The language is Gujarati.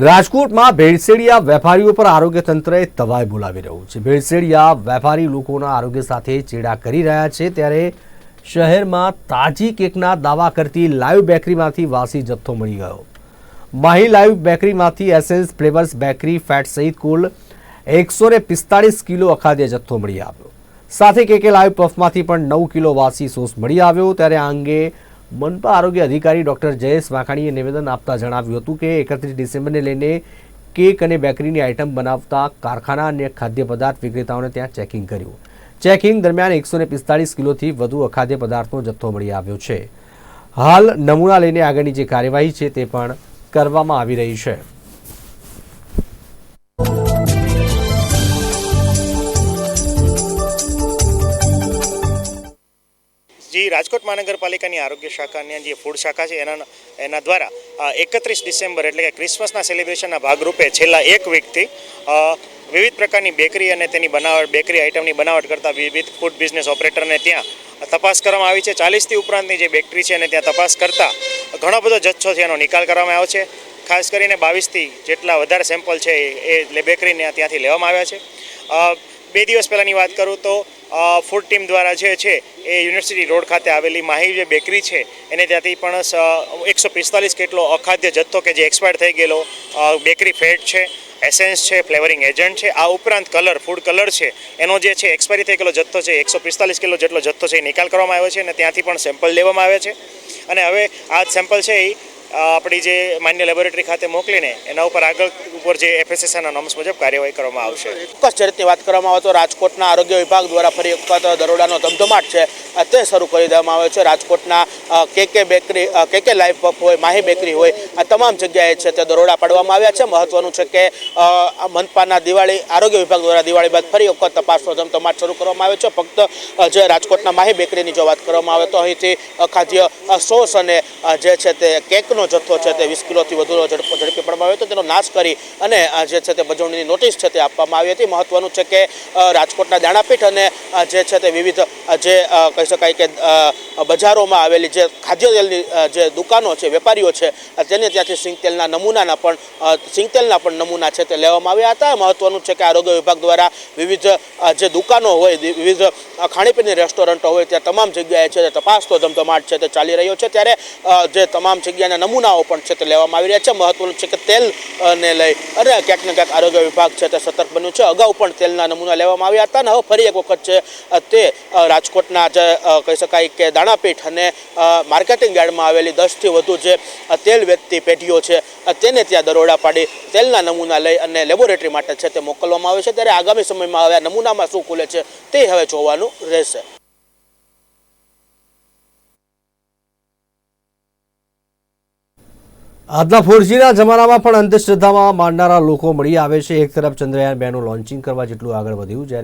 રાજકોટમાં ભેળસેડિયા વેપારીઓ પર આરોગ્ય તંત્રએ તવાય બોલાવી રહ્યું છે. ભેળસેડિયા વેપારી લોકોના આરોગ્ય સાથે ચેડા કરી રહ્યા છે. ત્યારે શહેરમાં તાજી કેકના દાવા કરતી લાઈવ બેકરીમાંથી વાસી જથ્થો મળી ગયો. માહી લાઈવ બેકરીમાંથી એસેન્સ ફ્લેવર્સ બેકરી ફેટ સહિત કુલ એકસો પિસ્તાળીસ કિલો અખાદ્ય જથ્થો મળી આવ્યો. સાથે કેકે લાઈવ પફમાંથી પણ નવ કિલો વાસી સોસ મળી આવ્યો. ત્યારે આ અંગે મનપા આરોગ્ય અધિકારી ડોક્ટર જયેશ વાઘાણીએ નિવેદન આપતા જણાવ્યું હતું કે એકત્રીસ ડિસેમ્બરને લઈને કેક અને બેકરીની આઇટમ બનાવતા કારખાના અને ખાદ્ય પદાર્થ વિક્રેતાઓને ત્યાં ચેકિંગ કર્યું. ચેકિંગ દરમિયાન એકસો પિસ્તાળીસ કિલોથી વધુ અખાદ્ય પદાર્થનો જથ્થો મળી આવ્યો છે. હાલ નમૂના લઈને આગળની જે કાર્યવાહી છે તે પણ કરવામાં આવી રહી છે. રાજકોટ મહાનગરપાલિકાની આરોગ્ય શાખાની જે ફૂડ શાખા છે, એના એના દ્વારા એકત્રીસ ડિસેમ્બર એટલે કે ક્રિસમસના સેલિબ્રેશનના ભાગરૂપે છેલ્લા એક વીકથી વિવિધ પ્રકારની બેકરી અને તેની બનાવટ બેકરી આઇટમની બનાવટ કરતા વિવિધ ફૂડ બિઝનેસ ઓપરેટરને ત્યાં તપાસ કરવામાં આવી છે. ચાલીસથી ઉપરાંતની જે બેકરી છે અને ત્યાં તપાસ કરતા ઘણો બધો જથ્થો છે, એનો નિકાલ કરવામાં આવ્યો છે. ખાસ કરીને બાવીસથી જેટલા વધારે સેમ્પલ છે એ બેકરીને ત્યાંથી લેવામાં આવ્યા છે. બે દિવસ પહેલાંની વાત કરું તો ફૂડ ટીમ દ્વારા જે છે એ યુનિવર્સિટી રોડ ખાતે આવેલી માહી જે બેકરી છે, એને ત્યાંથી પણ એકસો પિસ્તાલીસ કેટલો અખાદ્ય જથ્થો કે જે એક્સપાયર થઈ ગયેલો બેકરી ફેટ છે એસેન્સ છે ફ્લેવરિંગ એજન્ટ છે, આ ઉપરાંત કલર ફૂડ કલર છે, એનો જે છે એક્સપાયરી થઈ ગયેલો જથ્થો છે, એકસો પિસ્તાલીસ કિલો જેટલો જથ્થો છે એ નિકાલ કરવામાં આવ્યો છે અને ત્યાંથી પણ સેમ્પલ લેવામાં આવે છે. અને હવે આ સેમ્પલ છે એ આપણી જે માન્ય લેબોરેટરી ખાતે મોકલીને એના ઉપર આગળ ઉપર જે એફએસએસના નોમ્સ મુજબ કાર્યવાહી કરવામાં આવશે. ચોક્કસ જે રીતની વાત કરવામાં આવે તો રાજકોટના આરોગ્ય વિભાગ દ્વારા ફરી વખત દરોડાનો ધમધમાટ છે. તે શરૂ કરી દેવામાં આવ્યો છે. રાજકોટના કે કે બેકરી કે કે લાઈફ પફ હોય, માહી બેકરી હોય, આ તમામ જગ્યાએ છે તે દરોડા પાડવામાં આવ્યા છે. મહત્વનું છે કે મનપાના દિવાળી, આરોગ્ય વિભાગ દ્વારા દિવાળી બાદ ફરી વખત તપાસનો ધમધમાટ શરૂ કરવામાં આવ્યો છે. ફક્ત જે રાજકોટના માહી બેકરીની જો વાત કરવામાં આવે તો અહીંથી ખાદ્ય સોસ અને જે છે તે કેકનો જથ્થો છે તે વીસ કિલોથી વધુનો ઝડપ પડવામાં આવ્યો હતો. તેનો નાશ કરી અને જે છે તે બજવણીની નોટિસ છે તે આપવામાં આવી હતી. મહત્વનું છે કે રાજકોટના દાણાપીઠ અને જે છે તે વિવિધ જે કહી શકાય કે બજારોમાં આવેલી જે ખાદ્ય તેલની જે દુકાનો છે, વેપારીઓ છે તેને ત્યાંથી સિંગતેલના નમૂનાના પણ સિંગતેલના પણ નમૂના છે તે લેવામાં આવ્યા હતા. મહત્વનું છે કે આરોગ્ય વિભાગ દ્વારા વિવિધ જે દુકાનો હોય વિવિધ ખાણીપીણી રેસ્ટોરન્ટો હોય, ત્યાં તમામ જગ્યાએ છે તે તપાસનો ધમધમાટ છે તે ચાલી રહ્યો છે. ત્યારે જે તમામ જગ્યાના નમૂનાઓ પણ છે તે લેવામાં આવી રહ્યા છે. મહત્વનું છે કે તેલ ને લઈ અને ક્યાંક ને ક્યાંક આરોગ્ય વિભાગ છે તે સતર્ક બન્યું છે. અગાઉ પણ તેલના નમૂના લેવામાં આવ્યા હતા અને હવે ફરી એક વખત છે તે રાજકોટના જે કહી શકાય કે દાણાપીઠ અને માર્કેટિંગ યાર્ડમાં આવેલી દસથી વધુ જે તેલ વેચતી પેઢીઓ છે તેને ત્યાં દરોડા પાડી તેલના નમૂના લઈ અને લેબોરેટરી માટે છે તે મોકલવામાં આવે છે. ત્યારે આગામી સમયમાં હવે નમૂનામાં શું ખુલે છે તે હવે જોવાનું રહેશે. આજના ફોરજીના જમાનામાં પણ અંધશ્રદ્ધામાં માનનારા લોકો મળી આવે છે. એક તરફ ચંદ્રયાન બેનું લોન્ચિંગ કરવા જેટલું આગળ વધ્યું, જ્યારે